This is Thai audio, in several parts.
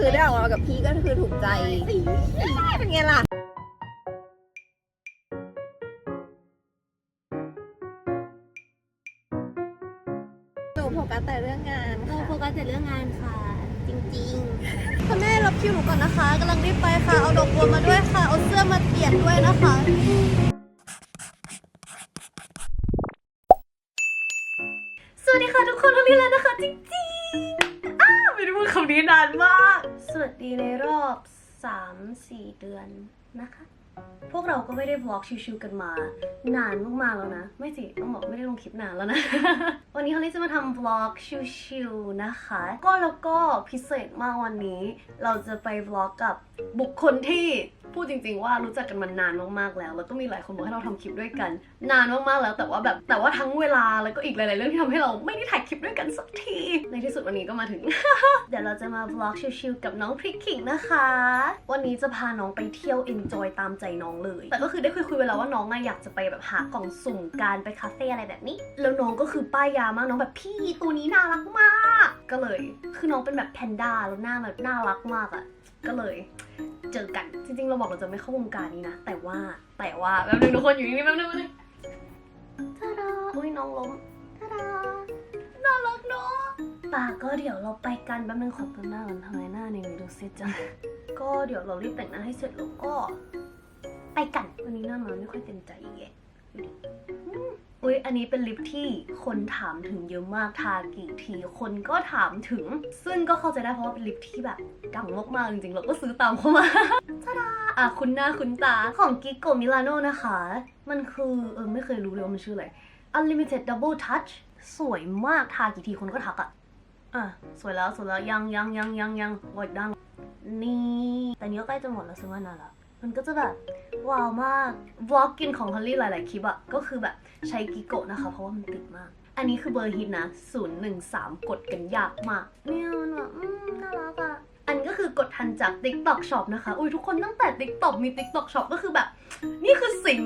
คือได้ออกมากับพี่ก็คือถูกใจใช่เป็นไงล่ะหนูโฟกัสแต่เรื่องงานเราค่ะโฟกัสแต่เรื่องงานค่ะ จริงคุณแม่รับคิวหนูก่อนนะคะกำลังรีบไปค่ะ เอาดอกบัวมาด้วยค่ะ เอาเสื้อมาเปลี่ยนด้วยนะคะ ๆ เดือนนะคะ พวกเราก็ไม่ได้บล็อกชิวๆกันมา นานมากๆแล้วนะ ไม่สิต้องบอกไม่ได้ลงคลิปนานแล้วนะ วันนี้ฮอลลี่จะมาทำบล็อกชิวๆนะคะ ก็แล้วก็พิเศษมากวันนี้ เราจะไปบล็อกกับบุคคลที่ พูดจริง ๆ ว่ารู้จักกันมานานมากๆแล้ว แล้วก็มีหลายคนบอกให้เราทำคลิปด้วยกัน นานมากๆแล้ว แต่ว่าแบบแต่ว่าทั้งเวลาแล้วก็อีกหลายๆเรื่องที่ทำให้เราไม่ได้ถ่ายคลิปด้วยกันสักที ในที่สุดวันนี้ก็มาถึง เดี๋ยวเราจะมาบล็อกชิลๆกับน้องพริกขิงนะคะ วันนี้จะพาน้องไปเที่ยว enjoy ตามใจน้องเลย แต่ก็คือได้คุยคุยๆไว้แล้วว่าน้องอยากจะไปแบบหากล่องสุ่มการไปคาเฟ่อะไรแบบนี้ แล้วน้องก็คือป้ายยามากน้องแบบพี่ตัวนี้น่ารักมาก ก็เลย คือน้องเป็นแบบแพนด้าแล้วหน้าแบบน่ารักมากอะ ก็เลยเจอกัน จริงๆ เราบอกเราจะไม่เข้าวงการนี้นะ แต่ว่าแต่ว่าแป๊บนึงทุกคนอยู่นี่แป๊บนึงแป๊บนึงทาดาอุ้ยน้องล้มทาดาน่ารักเนาะป่าก็เดี๋ยวเราไปกันแป๊บนึงขอตัวหน้าก่อนทำไมหน้าในนี้ดูเซ็ตจัง ก็เดี๋ยวเรารีบแต่งหน้าให้เสร็จแล้วก็ ไปกัน วันนี้หน้ามาไม่ค่อยเต็มใจอีกแยะดูดิ อุ้ยอันนี้เป็นลิปที่คนถามถึงเยอะมากทากี่ทีคนก็ถามถึง ซึ่งก็เข้าใจได้เพราะว่าเป็นลิปที่แบบดังมากๆจริงๆเราก็ซื้อตามเข้ามาทาดาอะคุณหน้าคุณตาของกิโกมิลาโนนะคะ มันคือเออไม่เคยรู้เลยว่ามันชื่ออะไร Unlimited Double Touch สวยมากทากี่ทีคนก็ทักอะอะสวยแล้วสวยแล้วยังยังยังยังยังโอ้ยดังนี่แต่นี้ก็ใกล้จะหมดแล้วซื้อมานานละ มันก็จะแบบว้าวมากวอล์กกินของฮอลลี่หลาย ๆ คลิปอะก็คือแบบใช้กิโกะนะคะ เพราะว่ามันติดมาก อันนี้คือเบอร์ฮิตนะ 013 กดกันยากมากเนี่ยมันแบบอืมน่ารักอะอันนี้ก็คือกดทันจาก TikTok Shop นะคะ อุ้ยทุกคนตั้งแต่ TikTok มี TikTok Shop ก็คือแบบ นี่คือสิง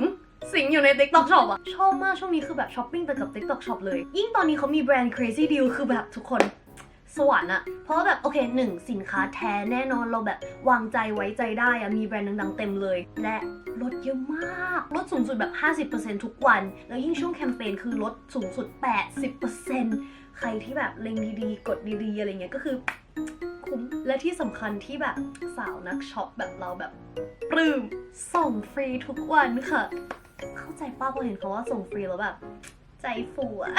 สิงอยู่ใน TikTok Shop อะชอบมากช่วงนี้คือแบบช้อปปิ้งแต่กับ TikTok Shop เลย ยิ่งตอนนี้เขามีแบรนด์ Crazy Deal คือแบบทุกคน สวรรค์อะเพราะว่าแบบโอเคหนึ่งสินค้าแท้แน่นอนเราแบบวางใจไว้ใจได้อะมีแบรนด์ดังๆเต็มเลย และลดเยอะมากลดสูงสุดแบบ 50%ทุกวัน แล้วยิ่งช่วงแคมเปญคือลดสูงสุด 80%ใครที่แบบเล็งดีๆ กดดีๆ อะไรเงี้ยก็คือคุ้มและที่สำคัญที่แบบสาวนักช็อปแบบเราแบบปลื้มส่งฟรีทุกวันค่ะ เข้าใจป้าพอเห็นเขาว่าส่งฟรีแล้วแบบ ใจฟูอะ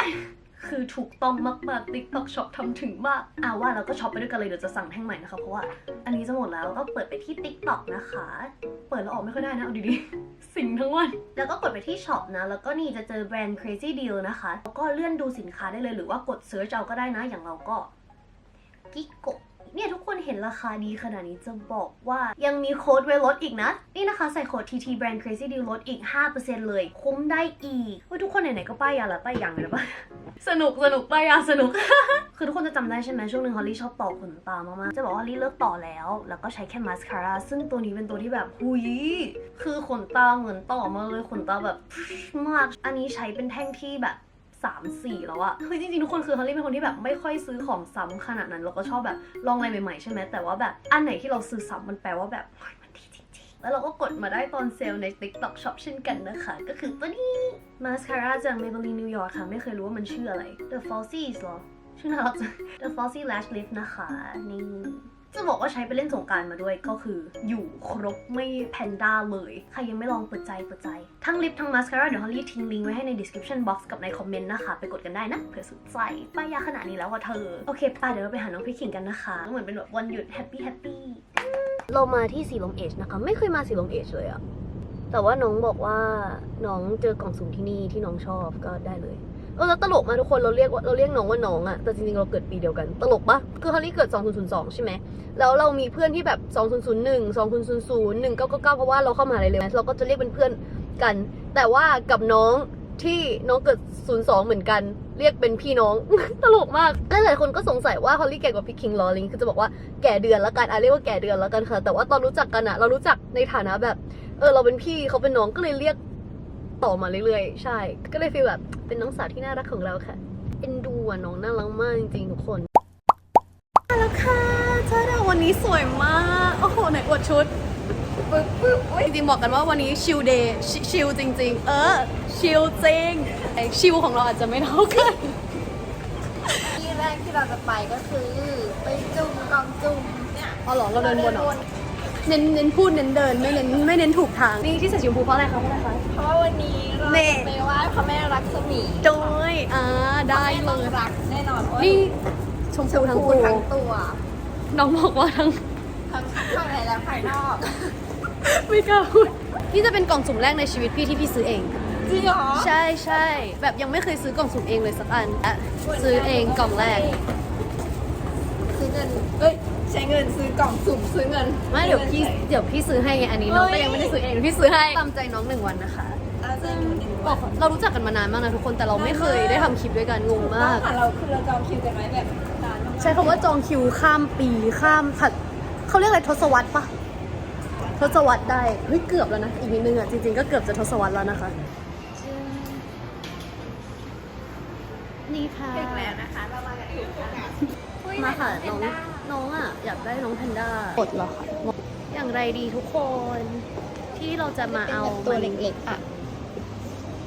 คือถูกต้องมากๆ TikTok Shop ทำถึงมากอ่าว่าเราก็ช็อปไปด้วยกันเลยเดี๋ยวจะสั่งแท่งใหม่นะคะ เพราะว่าอันนี้จะหมดแล้วก็เปิดไปที่ TikTok นะคะ เปิดแล้วออกไม่ค่อยได้นะ เอาดีๆ สิงทั้งวัน แล้วก็กดไปที่ช็อปนะ แล้วก็นี่จะเจอแบรนด์ Crazy Deal นะคะแล้วก็เลื่อนดูสินค้าได้เลยหรือว่ากด search เอาก็ได้นะ อย่างเราก็กิโกเนี่ยทุกคนเห็นราคาดีขนาดนี้จะบอกว่ายังมีโค้ดไว้ลดอีกนะ นี่นะคะใส่โค้ด TT Brand Crazy Deal ลดอีก 5%เลย คุ้มได้อีกเฮ้ยทุกคนไหนๆก็ป้ายยาละป้ายยังเลยนะป้า สนุกสนุกป้ายาสนุก คือทุกคนจะจำได้ใช่ไหมช่วงหนึ่งฮอลลี่ชอบต่อขนตามากๆ จะบอกว่าฮอลลี่เลิกต่อแล้ว แล้วก็ใช้แค่มาสคาร่าซึ่งตัวนี้เป็นตัวที่แบบหุยคือขนตาเหมือนต่อมาเลยขนตาแบบมาก อันนี้ใช้เป็นแท่งที่แบบสามสี่แล้วอะคือจริงๆ ทุกคนคือฮอลลี่เป็นคนที่แบบไม่ค่อยซื้อของซ้ำขนาดนั้น เราก็ชอบแบบลองอะไรใหม่ๆ ใช่ไหมแต่ว่าแบบอันไหนที่เราซื้อซ้ำมันแปลว่าแบบ แล้วเราก็กดมาได้ตอนเซลใน TikTok Shop เช่นกันนะคะ ก็คือตัวนี้มาสคาร่าจาก Maybelline New York ค่ะ ไม่เคยรู้ว่ามันชื่ออะไร The Falsies หรอ ชื่อน่ารักจัง The Falsy Lash Lift นะคะ นี่จะบอกว่าใช้ไปเล่นสงการมาด้วยก็คืออยู่ครบไม่แพนด้าเลย ใครยังไม่ลองเปิดใจเปิดใจ ทั้งลิปทั้งมาสคาร่าเดี๋ยวฮอลลี่ทิ้งลิงก์ไว้ให้ใน description box กับในคอมเมนต์นะคะ ไปกดกันได้นะเผื่อสนใจป้ายยาขนาดนี้แล้วว่าเธอ โอเคป้าเดี๋ยวเราไปหาน้องพี่ขิงกันนะคะ เหมือนเป็นแบบวันหยุดแฮปปี้แฮปปี้ เรามาที่สีลมเอชนะคะ ไม่เคยมาสีลมเอชเลยอะแต่ว่าน้องบอกว่าน้องเจอกล่องสุ่มที่นี่ที่น้องชอบก็ได้เลยเออแล้วตลกมาทุกคนเราเรียกว่าเราเรียกน้องว่าน้องอะแต่จริงๆเราเกิดปีเดียวกัน ตลกปะคือฮอลลี่เกิด 2002 ใช่ไหมแล้วเรามีเพื่อนที่แบบ 2001 2000 1999 เพราะว่าเราเข้ามาอะไรเลยเราก็จะเรียกเป็นเพื่อนกัน แต่ว่ากับน้อง ที่น้องเกิด 02 เหมือนกัน เรียกเป็นพี่น้อง ตลกมากและหลายคนก็สงสัยว่าฮอลลี่แก่กว่าพี่คิงลอลิงคือจะบอกว่าแก่เดือนละกันอะเรียกว่าแก่เดือนละกันค่ะ แต่ว่าตอนรู้จักกันอะเรารู้จักในฐานะแบบ เออเราเป็นพี่เขาเป็นน้องก็เลยเรียกต่อมาเรื่อยๆ ใช่ ก็เลยฟีลแบบเป็นน้องสาวที่น่ารักของเราค่ะเอ็นดูอะน้องน่ารักมากจริงๆทุกคนแล้วค่ะถ้าเราวันวันนี้สวยมาก โอ้โหไหนอวดชุด ปึ๊บปึ๊บอุ๊ยจริงๆบอกกันว่าวันนี้ชิลเดย์ชิลจริง ๆ เออ ชิลจริงไอชิลของเราอาจจะไม่เท่ากันที่แรกที่เราจะไปก็คือไปจุ่มกองจุ่มเนี่ยอ๋อเหรอเราเดินวนเหรอเน้นเน้นพูดเน้นเดินไม่เน้นไม่เน้นถูกทางนี่ที่ใส่ชมพูเพราะอะไรคะเพราะอะไรคะ เพราะว่าวันนี้เราแม่จะไปไหว้พระแม่รักษมีโดยอ่าได้แม่เลต้องยรักแน่นอนเพราะว่านี่ชมพูทั้งตัว ทั้งตัวน้องบอกว่าทั้ง ทั้งภายในและภายนอก ไม่กล้าพูดนี่จะเป็นกล่องสุ่มแรกในชีวิตพี่ที่พี่ซื้อเอง จริงเหรอใช่ใช่แบบยังไม่เคยซื้อกล่องสุ่มเองเลยสักอันอะซื้อเองกล่องแรก ซื้อเงินเอ้ยใช้เงินซื้อกล่องสุ่มซื้อเงินไม่เดี๋ยวพี่ซื้องินเดี๋ยวพี่ซื้อให้ไงอันนี้น้องเฮ้ก็ยยังไม่ได้ซื้อเองพี่ซื้อให้ตามใจน้องหนึ่งวันนะคะอะซื้อเงินหนึ่งบวัอนกเรารู้จักกันมานานมากนะทุกคนแต่เราไม่เคยได้ทำคลิปด้วยกันงงมากค่ะเราคือเราจองคิวกันไว้แบบนานมากๆใช้คำว่าจองคิวข้ามปีข้ามผัดเขาเรียกอะไรทศวรรษปะ ทศวรรษได้ เฮ้ย เกือบแล้วนะ อีกนิดนึงอะ จริงๆ ก็เกือบจะทศวรรษแล้วนะคะ นี่ค่ะถึงแล้วนะคะ เรามากันถึงค่ะมาค่ะ น้อง น้องอะ อยากได้น้องแพนด้ากดเหรอคะอย่างไรดีทุกคน ที่เราจะมาเอาตัวมันเล็กๆอะ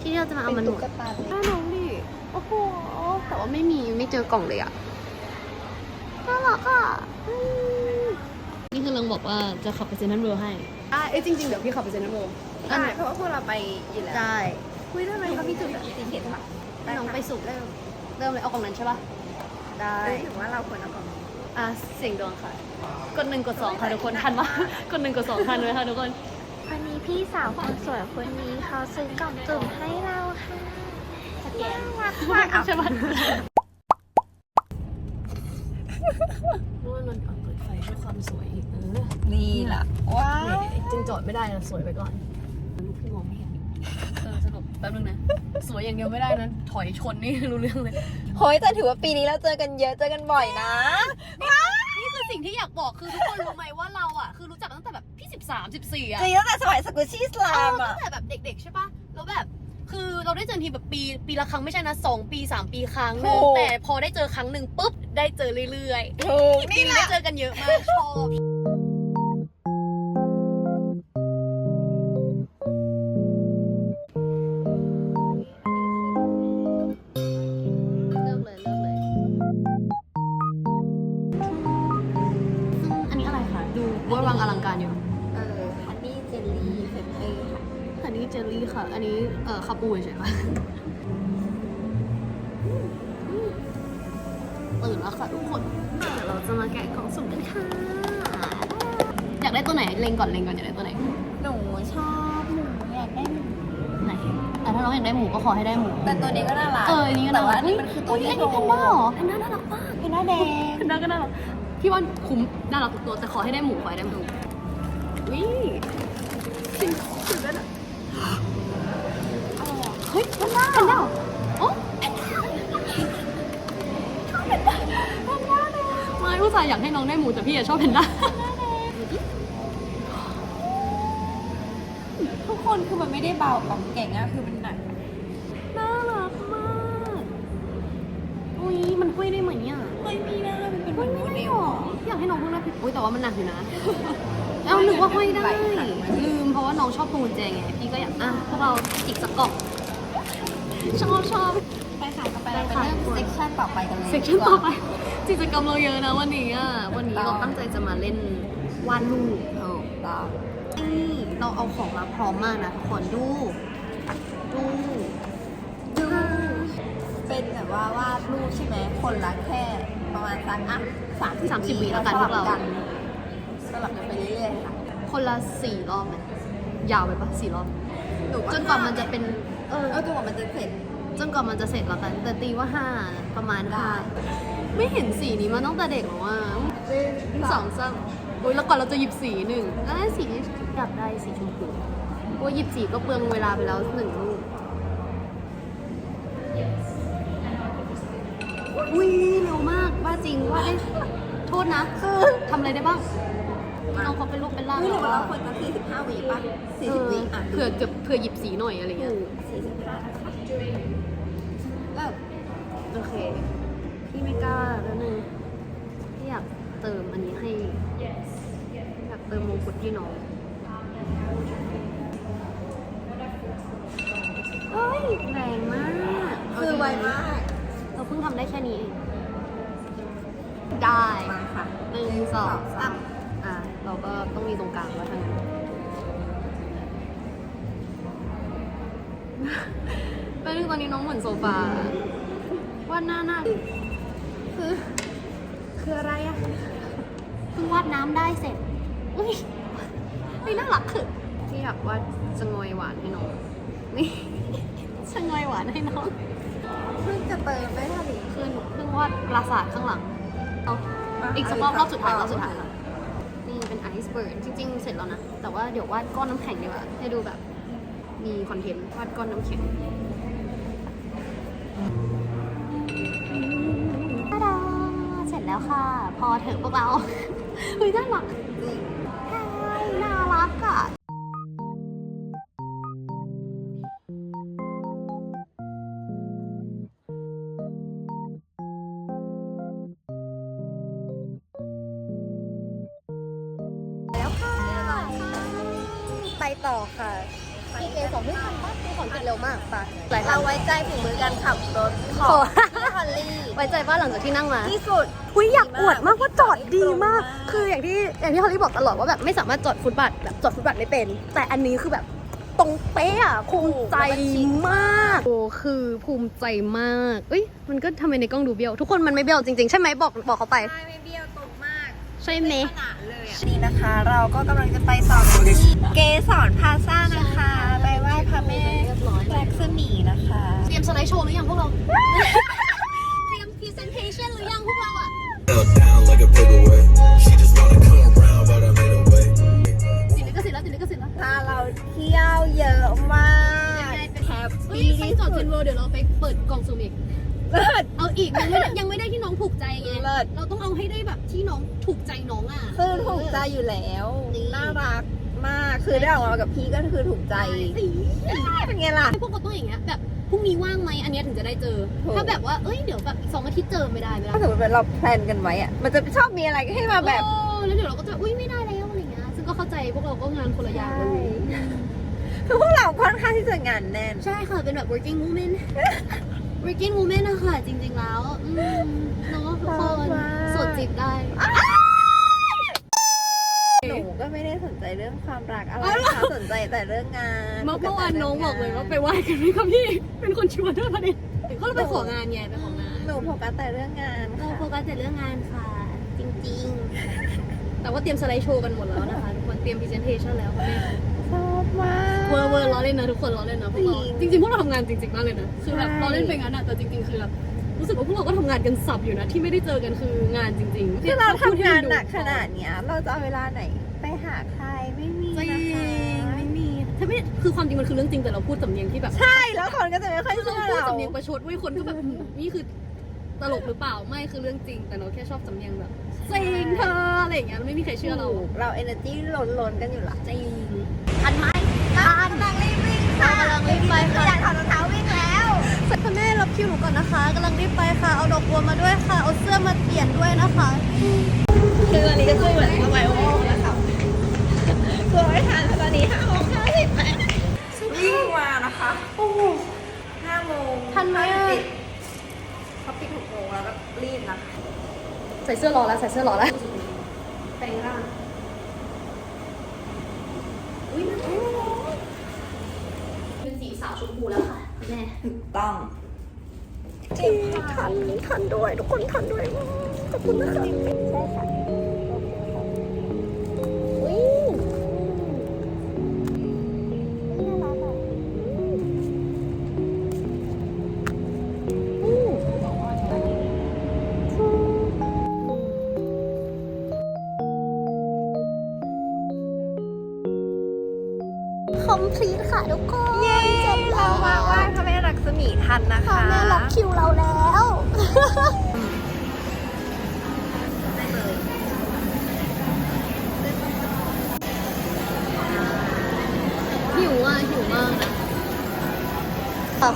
ที่เราจะมาเอามันหเป็นมตุ๊ดกตาเล็กน่าน้องดิ โอ้โห แต่ว่าไม่มี ไม่เจอกล่องเลยอะน่ารักอะ อืมนี่คือลังบอกว่าจะขับไปเซนทรัลเวิลด์ให้ อะเอ้ยจริงๆ เดี๋ยวพี่ขับไปเซนทรัลเวิลด์ได้เพราะว่าพวกเราไปอยู่แล้วได้คุยได้ไหมเขามีจุดสีเห็นปะให้น้องไปสุกเริ่มเริ่มเลยเอากล่องนั้นใช่ปะได้ได้ถึงว่าเราควรเอาของอะเสียงดวงค่ะ กดหนึ่งกดสองค่ะทุกคนทันปะกดหนึ่งกดสองทันไหมคะทุกคน วันนี้พี่สาวคนสวยคนนี้เขาซื้อกล่องจุ่มให้เราค่ะน่ารักมากใช่ปะ นู่นมันเอาเปิดไฟเพื่อความสวยอีกเออนี่ล่ะ ว้าเนี่ยจึงจอดไม่ได้นะสวยไปก่อนลูกพี่มองไม่เห็นเออสรุปแป๊บนึงนะ สวยอย่างเดียวไม่ได้นะถอยชนนี่รู้เรื่องเลยโฮ้ยแต่ถือว่าปีนี้เราเจอกันเยอะเจอกันบ่อยนะ นี่คือสิ่งที่อยากบอกคือทุกคนรู้ไหมว่าเราอะ คือรู้จักตั้งแต่แบบพี่สิบสามสิบสี่อะจริงตั้งแต่สมัยสกุชี่สลาเอมออะ ตั้งแต่แบบเด็กๆใช่ปะแล้วแบบ คือเราได้เจอทีแบบปีปีละครั้งไม่ใช่นะสองปีสามปีครั้งหนึงถูก แต่พอได้เจอครั้งหนึ่งปุ๊บได้เจอเรื่อยๆถูกปีนี่นี้แหได้ละเจอกันเยอะมากชอบ อันนี้เอ่อคาปูใช่ไหมตื่นแล้วค่ะทุกคนเดี๋ยวเราจะมาแกะกล่องสุ่มกันค่ะ อยากได้ตัวไหนเล็งก่อนเล็งก่อนอยากได้ตัวไหน หนูชอบหมูอยากได้หมูไหนอะถ้าน้องอยากได้หมูก็ขอให้ได้หมู แต่ตัวนี้ก็น่ารักเอออันนี้ก็แต่น่าว่ารักอันนี้มันคือตัวยที่อันโชนี้ว์แพนด้าเหรอแพนด้าน่ารักมากเป็นหน้าแดง แพนด้าก็น่ารักพี่ว่าคุ้มน่ารักทุกตัวแต่ขอให้ได้หมูขอให้ได้หมูวิจริงจริงด้วยนะเฮ้ยแพนด้าแพนด้าโอ้แพนด้าชอบแพนด้าแพนด้าเลยไม่ผู้ชายอยากให้น้องได้หมูแต่พี่อะชอบแพนด้าทุกคนคือมันไม่ได้เบากล่องเก่งอะคือมันหนักน่ารักมากอุ้ยมันห้อยได้ไหมเนี่ยเฮ้ยมีนะมันเป็นเหมือนโมเดลออยากให้น้องเพิ่งได้ผิดอุ้ยแต่ว่ามันหนักอยู่นะเอ้านึกว่าห้อยได้ลืมเพราะว่าน้องชอบพวงกุญแจไงพี่ก็อยากอะพวกเราอีกสักกล่อง ชอบชอบไปค่ะต่อไปเราไปเริ่มเซกชันต่อไปกันเลยเซกชันต่อไปกิจกรรมเราเยอะนะวันนี้อะวันนี้เราตั้งใจจะมาเล่นวาดรูปถูกต้องนี่เราเอาของมาพร้อมมากนะทุกคนดูดูดูเป็นแบบว่าวาดรูปใช่ไหมคนละแค่ประมาณสักอะสามสามสิบวิแล้วกันพวกเราสลับกันไปเรื่อยๆค่ะคนละสี่รอบไหมยาวไปปะสี่รอบหนูว่าจนกว่ามันจะเป็น เออเออจนกว่ามันจะเสร็จ จนกว่ามันจะเสร็จแล้วกัน แต่ตีว่าห้าประมาณได้ ห้าไม่เห็นสีนี้มาตั้งแต่เด็กหรอว่าสองสามโอ้ยแล้วก่อนเราจะหยิบสีหนึ่งแล้วสีนี้อยากได้สีชมพูโอ้ยหยิบสีก็เปลืองเวลาไปแล้วหนึ่งลูกอุ้ยเร็วมากว่าจริงว่าได้โทษนะทำอะไรได้บ้างน้องเขาเป็นลูกเป็นล่างเฮ้ยหรือว่าเราแล้วควรจะ45วิป่ะเอ40อวิอะเผื่อเกือบ เผื่อหยิบสีหน่อยอะไรเงี้ย45นะคะเริ่มโอเค พี่ไม่กล้าแล้วนึงพี่อยากเติมอันนี้ให้เติมมงกุฎที่น้องเฮ้ยแรงมาก คือไวมาก เราเพิ่งทำได้แค่นี้เองได้มาค่ะหนึ่งสองสามอะ เราก็ต้องมีตรงกลางแล้วทั้งนั้น เป็นงตอนนี้น้องเหมือนโซฟาวาดหน้าหน้าคือคืออะไรอะเพิ่งวาดน้ำได้เสร็จอุ้ยไม่น่ารักคือที่อยากวาดสงอยหวานให้น้องนี่สงอยหวานให้น้องเพิ่งจะเติมไม่ทันคือหนูเพิ่งวาดปราสาทข้างหลังเอาอีกสักรอบรอบสุดท้ายรอบสุดท้ายนี่เป็นไอซ์เบิร์ดจริง ๆ เสร็จแล้วนะ แต่ว่าเดี๋ยววาดก้อนน้ำแข็งดีกว่าให้ดูแบบ มีคอนเทนต์วาดก้อนน้ำแข็งตาดาเสร็จแล้วค่ะ พอเถอะพวกเราเฮ้ยน่ารักจริงน่ารักอะ หลังจากที่นั่งมา ที่สุดคุยอยากอวดมากว่าจอดดีมากตรงมากคืออย่างที่อย่างที่เขาที่บอกตลอดว่าแบบไม่สามารถจอดฟุตบาทแบบจอดฟุตบาทไม่เป็น แต่อันนี้คือแบบตรงเป๊ะอะภูมิใจมาก โอ้คือภูมิใจมาก เอ้ยมันก็ทำไมในกล้องดูเบี้ยว ทุกคนมันไม่เบี้ยวจริงๆ ใช่ไหมบอกบอกเขาไป ใช่ไม่เบี้ยวตรงมากใช่ไหมขนาดเลยอะนี่นะคะ เราก็กำลังจะไปต่อกันที่เกสรพลาซ่านะคะ ไปไหว้พระแม่ลักษมีนะคะ เตรียมสไลด์โชว์หรือยังพวกเราเตรียม presentation หรือยังพวกเราอะ Fell down like a paperweight. She just wanna come around, but I made a way. สิลิกสิทธิ์แล้วสิลิกสิทธิ์แล้วพาเราเที่ยวเยอะมากแฮปเฮ้ยปี้ไปที่จอดสุเซดนเวอร์เดี๋ยวเราไปเปิดกล่องซูมอีก เลิศ เอาอีกยังไม่ได้ยังไม่ได้ที่น้องถูกใจไงเลิศ เราต้องเอาให้ได้แบบที่น้องถูกใจน้องอะ คือถูกใจอยู่แล้ว นี่ น่ารักมาก คือได้ออกมากับพี่ก็คือถูกใจสีเป็นไงล่ะพวกเราต้องอย่างเงี้ยแบบ พรุ่งนี้ว่างไหมอันเนี้ยถึงจะได้เจอ ถูก ถ้าแบบว่าเอ้ยเดี๋ยวแบบอีกสองอาทิตย์เจอไม่ได้ไม่ได้ถ้าสมมติเป็นเราแพลนกันไว้อะมันจะชอบมีอะไรให้มาแบบโอ้แล้วเดี๋ยวเราก็จะอุ้ยไม่ได้แล้วอะไรเงี้ยซึ่งก็เข้าใจพวกเราก็งานคนละอย่างเลยคือพวกเราค่อนข้างที่จะงานแน่น ใช่ค่ะเป็นแบบ working woman working woman นะคะจริงๆแล้วอืมเน้องทุกคนมาก สดจีบได้ หนูก็ไม่ได้สนใจเรื่องความรักอะไรอ๋อเหรอค่ะสนใจแต่เรื่องงานเมื่อเมื่อวานน้องบอกเลยว่าไปไหว้กันไหมครับพี่ เป็นคนชวนด้วยประเด็นเขาเราไปของานไงไปของงานหนูโฟกัสแต่เรื่องงานเราค่ะโฟกัสแต่เรื่องงานค่ะ จริงๆ แต่ว่าเตรียมสไลด์โชว์กันหมดแล้วนะคะทุกคนเตรียมพรีเซนเทชันแล้วค่ะแม่ชอบมากเวอร์เวอร์ล้อเล่นนะทุกคนล้อเล่นนะพวกเราจริงจริงๆพวกเราทำงานจริงๆมากเลยนะคือแบบใช่ล้อเล่นไปงั้นอะแต่จริงๆคือแบบ รู้สึกว่าพวกเราก็ทำงานกันสับอยู่นะ ที่ไม่ได้เจอกันคืองานจริงๆคือเราทำงานหนักพูขดให้มันาดเนี้ย เราจะเอาเวลาไหนไปหาใครไม่มีจริงนะคะไม่มีถ้าไม่คือความจริงมันคือเรื่องจริงแต่เราพูดสำเนียงที่แบบ ใช่แล้วคนก็จะไม่ค่อยคือเชื่อเราพูดเราสำเนียงประชดเว้ยคนก็แบบนี่คือตลกหรือเปล่าไม่คือเรื่องจริง แต่เราแค่ชอบสำเนียงแบบจริงเธออะไรอย่างเงี้ยไม่มีใครเชื่อเราถูกเราเอเนอร์จีล้นๆกันอยู่ละจริงทันไหมทันกำลังรีบวิ่งค่ะกำลังรีบไปค่ะอยากถอดรองเท้าวิ่งแล้ว คุณแม่รับคิวหนูก่อนนะคะกำลังรีบไปค่ะ เอาดอกบัวมาด้วยค่ะ เอาเสื้อมาเปลี่ยนด้วยนะคะ คือวันนี้ก็ช่วยเหมือนมาไวโอนะคะกลัวไม่ทันตอนนี้ห้าโมงห้าสิบแล้ววิ่งมานะคะ โอ้โหห้าโมงทันไหมอะปิดเขาปิดหกโมงแล้วก็รีบนะคะใส่เสื้อรอแล้วใส่เสื้อรอแล้วแปลงร่างอุ้ยมันเป็นสีสาวชมพูแล้วค่ะ แม่ถูกต้องที่ทันทันด้วย ทุกคนทันด้วยขอบคุณนะคะ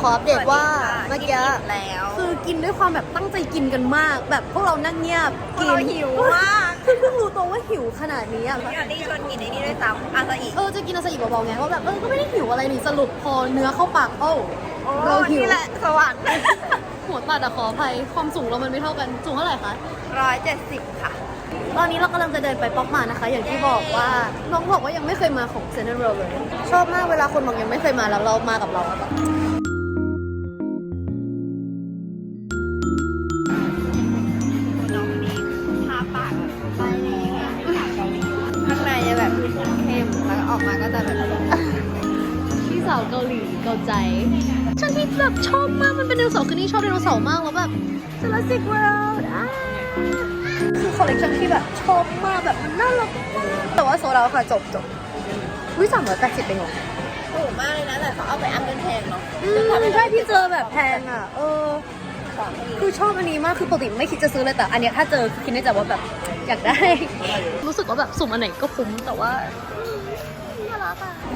ขออัปเดตว่าเมื่อกี้แล้วคือกินด้วยความแบบตั้งใจกินกันมาก แบบพวกเรานั่งเงียบพวกกินเราหิวมากคือเพิ่งรู้ตัวว่าหิวขนาดนี้อะพี่อันนี้ชวนกินไอ้นี่ด้วยซ้ำอาซาอิเออจะกินอาซาอิเบาๆไงว่าแบบเออก็ไม่ได้หิวอะไรนี่สรุปพอเนื้อเข้าปากโอ้โอ้เราหิวนี่แหละสวรรค์หัวตัดอะขออภัยความสูงเรามันไม่เท่ากันสูงเท่าไหร่คะร้อยเจ็ดสิบค่ะตอนนี้เรากำลังจะเดินไปป๊อกมานะคะ อย่างที่บอกว่าน้องบอกว่ายังไม่เคยมาของเซนต์เรลเลย ชอบมากเวลาคนบอกยังไม่เคยมาแล้วเรามากับเราอะแบบ สาวเกาหลีเกาใจ ฉันที่แบบชอบมาก มันเป็นไดโนเสาร์คือนี่ชอบไดโนเสาร์มากแล้วแบบ Jurassic World อะคือคอลเลกชันที่แบบชอบมากแบบมันน่ารักมากแต่ว่าโซดาค่ะจบจบวิสามร้อยแปดสิบเองเหรอถูกมากเลยนะ แต่เขาเอาไปอัพเป็นแพงเนาะอืมใช่ที่เจอแบบแพงอะ เออ คือชอบอันนี้มาก คือปกติไม่คิดจะซื้อเลยแต่ อันเนี้ยถ้าเจอคือคิดในใจว่าแบบอยากได้ รู้สึกว่าแบบสุ่มอันไหนก็คุ้มแต่ว่าน่ารักอะเ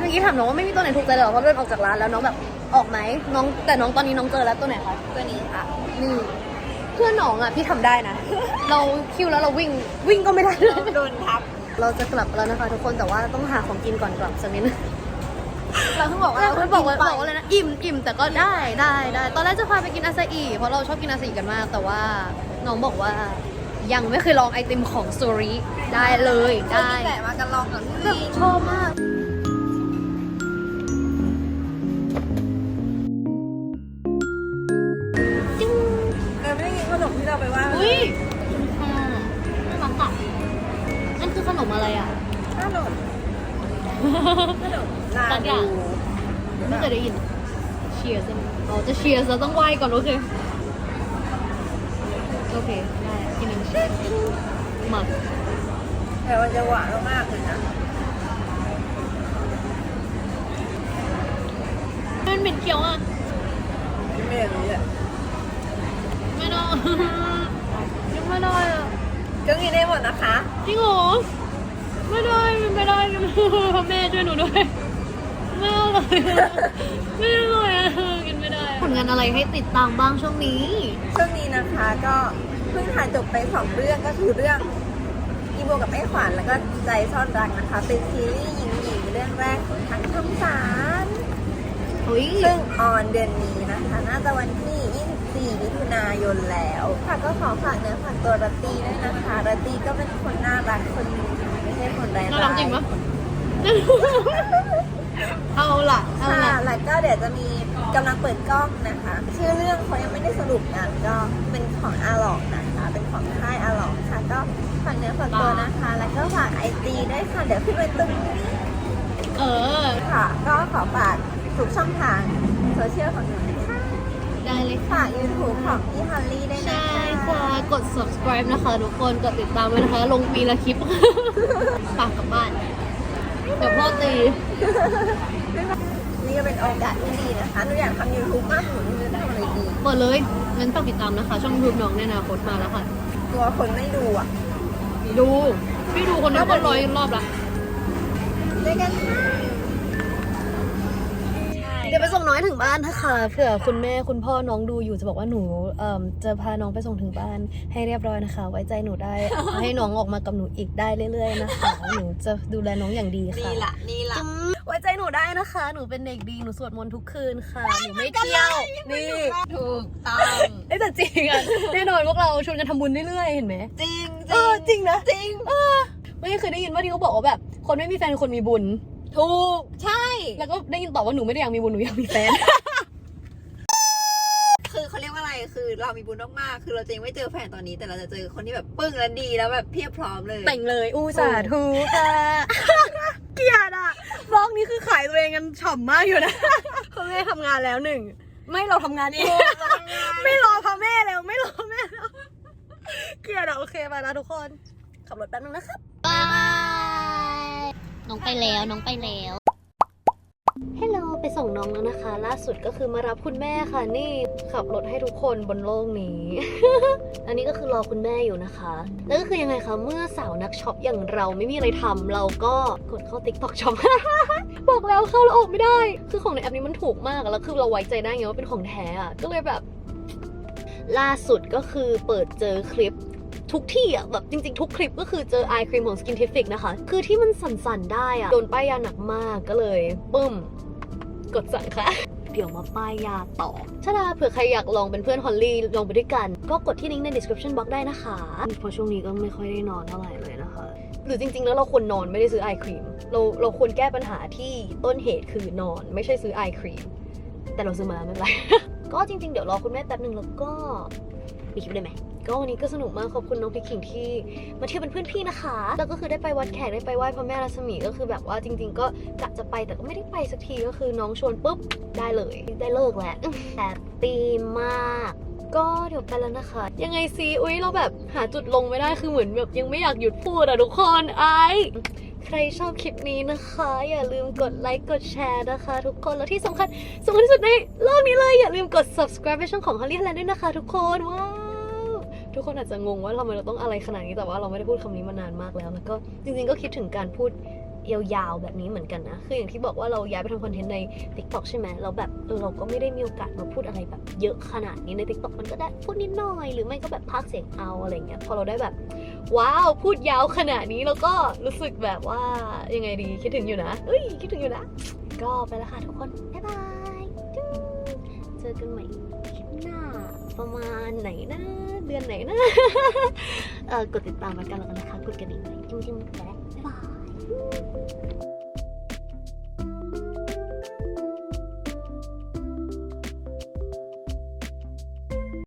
มื่อกี้ถามน้องว่าไม่มีตัวไหนถูกใจเลยเหรอเพราะเดินออกจากร้านแล้วน้องแบบออกไหมน้องแต่น้องตอนนี้น้องเจอแล้วตัวไหนคะตัวนี้ค่ะนี่เพื่อนน้องอะพี่ทำได้นะ เราคิวแล้วเราวิ่งวิ่งก็ไม่ได้เลยโดนทับ เราจะกลับแล้วนะคะ ทุกคนแต่ว่าต้องหาของกินก่อนกลับสักนิดนึงเราเพิ่งบอกว่าเราเราบอกว่าบอกว่าอะไรนะอิ่มอิ่มแต่ก็ได้ได้ได้ตอนแรกจะพาไปกินอาซาอิเพราะเราชอบกินอาซาอิกันมาก แต่ว่าน้องบอกว่ายังไม่เคยลองไอติมของซูริได้เลยได้แต่มากันลองกับพี่แบบชอบมาก ลาสักอย่างไม่เคยได้ยินเชียร์ใช่ไหมอ๋อจะเชียร์เราต้องไหว้ก่อนโอเคโอเคได้กินหนึ่งมาแต่มันจะหวานมากๆเลยนะมันเหม็นเขียวอะไม่อยากรู้เลยไม่ได้ยังไม่ได้อะก็กินได้หมดนะคะจริงเหรอไม่ได้มันไม่ได้พ่อแม่ช่วยหนูด้วย ไม่เอาเลยอะไม่ได้เลยอะกินไม่ได้ผลงานอะไรให้ติดตามบ้างช่วงนี้ ช่วงนี้นะคะก็เพิ่งถ่ายจบไปสองเรื่องก็คือเรื่องอีโบกับไอ้ขวัญแล้วก็ใจซ่อนรักนะคะ เป็นซีรีส์หญิงหญิงเรื่องแรกของทางช่องสามเฮ้ยซึ่งออนเดือนนี้นะคะ น่าจะวันที่ 24มิถุนายนแล้ว ค่ะก็ขอฝากเนื้อฝากตัวรัตตีด้วยนะคะรัตตีก็เป็นคนน่ารักคนหนึงไม่ใช่คนร้ายน่ารักจริงปะ เอาล่ะเอาค่ะล่ะแล้วก็เดี๋ยวจะมีกำลังเปิดกล้องนะคะ ชื่อเรื่องเขายังไม่ได้สรุปกันก็เป็นของอาหลอกนะคะ เป็นของค่ายอาหลอกค่ะ ก็ฝากเนื้อฝากตัวนะคะ แล้วก็ฝากไอจีด้วยค่ะ เดี๋ยวขึ้นไว้ตรงนี้เออ ค่ะ ก็ขอฝากทุกช่องทางโซเชียลของหนูนะคะ ได้เลยค่ะ ฝาก YouTube ของพี่ฮันลี่ด้วยนะใช่คะ ค่ะ กด subscribe นะคะ ทุกคน กดติดตามไว้นะคะ ลงปีละคลิป ฝากกลับบ้าน เดี๋ยวพ่อตีนี่ก็เป็นโอกาสที่ดีนะคะหนูอยากทำ YouTube มากหนูไม่รู้จะทำอะไรดี เปิดเลยงั้นฝากติดตามนะคะ ช่องยูทูบน้องในอนาคตมาแล้วค่ะ กลัวคนไม่ดูอะดู พี่ดูคนนี้ก็ร้อยรอบละเจอกันค่ะเดี๋ยวไปส่งน้อยถึงบ้านนะคะเผื่อคุณแม่คุณพ่อน้องดูอยู่จะบอกว่าหนูเอ่อจะพาน้องไปส่งถึงบ้านให้เรียบร้อยนะคะ ไว้ใจหนูได้ ให้น้องออกมากับหนูอีกได้เรื่อยๆนะคะหนูจะดูแลน้องอย่างดีค่ะนี่ละนี่ละอืมไว้ใจหนูได้นะคะ หนูเป็นเด็กดีหนูสวดมนต์ทุกคืนค่ะหนูไม่เที่ยวนี่ถูกต้องเอ้ยแต่จริงอะแน่นอนพวกเราชวนกันทำบุญเรื่อยๆเห็นไหมจริงเออจริงนะจริงเออไม่เคยได้ยินว่าที่เขาบอกว่าแบบ คนไม่มีแฟนคนมีบุญถูกใช่ แล้วก็ได้ยินต่อว่าหนูไม่ได้อยากมีบุญหนูอยากมีแฟน คือเขาเรียกว่าอะไรคือเรามีบุญมากๆคือเราจะยังไม่เจอแฟนตอนนี้แต่เราจะเจอคนที่แบบปึ้งและดีแล้วแบบเพียบพร้อมเลย แต่งเลยอู้สาธุค่ะเกลียดอะบล็อกนี้คือขายตัวเองกันฉ่ำมากอยู่นะพ่อแม่ทำงานแล้วหนึ่งไม่เราทำงานเองไม่รอพ่อแม่แล้วไม่รอแม่แล้วเกลียดอะโอเคไปแล้วทุกคนขับรถแป๊บนึงนะครับบายน้องไปแล้วน้องไปแล้วฮัลโหล ไปส่งน้องแล้วนะคะ ล่าสุดก็คือมารับคุณแม่ค่ะ นี่ขับรถให้ทุกคนบนโลกนี้ อันนี้ก็คือรอคุณแม่อยู่นะคะ แล้วก็คือยังไงคะเมื่อสาวนักช็อปอย่างเราไม่มีอะไรทำเราก็กดเข้า TikTok Shop บอกแล้วเข้าแล้วออกไม่ได้ คือของในแอปนี้มันถูกมากแล้วคือเราไว้ใจได้ไงว่าเป็นของแท้อะก็เลยแบบ ล่าสุดก็คือเปิดเจอคลิปทุกที่อะแบบจริงๆ ทุกคลิปก็คือเจอไอครีมของ Skintific นะคะ คือที่มันสั่นๆ ได้อะ โดนป้ายยาหนักมากก็เลยปึ้ม กดสั่งค่ะ เดี๋ยวมาป้ายยาต่อถ้าดาเผื่อใครอยากลองเป็นเพื่อนฮอลลี่ลองไปด้วยกัน ก็กดที่ลิงก์ใน description box ได้นะคะเพราะช่วงนี้ก็ไม่ค่อยได้นอนเท่าไหร่เลยนะคะ หรือจริงๆ แล้วเราควรนอนไม่ได้ซื้อไอครีมเราเราควรแก้ปัญหาที่ต้นเหตุคือนอนไม่ใช่ซื้อไอครีมแต่เราซื้อมาไม่เป็นไรก็จริงๆ เดี๋ยวรอคุณแม่แป๊บหนึ่งแล้วก็มีคลิปได้ไหม ก็วันนี้ก็สนุกมากขอบคุณน้องพี่ขิงที่มาเที่ยวเป็นเพื่อนพี่นะคะ แล้วก็คือได้ไปวัดแขกได้ไปไหว้พระแม่รัศมีก็คือแบบว่าจริง ๆ ก็กะจะไปแต่ก็ไม่ได้ไปสักทีก็คือน้องชวนปุ๊บได้เลยได้เลิกแล้วแฮปปี้มากก็เดี๋ยวไปแล้วนะคะ ยังไงซีอุ้ยเราแบบหาจุดลงไม่ได้คือเหมือนแบบยังไม่อยากหยุดพูดอะทุกคนไอใครชอบคลิปนี้นะคะ อย่าลืมกดไลค์กดแชร์นะคะ ทุกคนแล้วที่สำคัญสำคัญที่สุดในโลกนี้เลยอย่าลืมกด subscribe ให้ช่องของ Holly Thailand ด้วยนะคะ ทุกคนว้า ทุกคนอาจจะงงว่าทำไมเราต้องอะไรขนาดนี้แต่ว่าเราไม่ได้พูดคำนี้มานานมากแล้ว แล้วก็จริงๆก็คิดถึงการพูดยาวๆแบบนี้เหมือนกันนะ คืออย่างที่บอกว่าเราย้ายไปทำคอนเทนต์ใน TikTok ใช่ไหมเราแบบเออเราก็ไม่ได้มีโอกาสมาพูดอะไรแบบเยอะขนาดนี้ใน TikTok มันก็ได้พูดนิดหน่อย หรือไม่ก็แบบพากเสียงเอาอะไรเงี้ย พอเราได้แบบ ว้าว พูดยาวขนาดนี้แล้วก็รู้สึกแบบว่ายังไงดีคิดถึงอยู่นะเอ้ยคิดถึงอยู่นะ ก็ไปแล้วค่ะทุกคน บ๊ายบาย เจอกันใหม่คลิปหน้า ประมาณไหนนะ เดือนไหนนะเออกดติดตามไว้กันแล้วกันนะคะ กดกระดิ่งไว้จิ้มๆไปแล้วบ๊ายบาย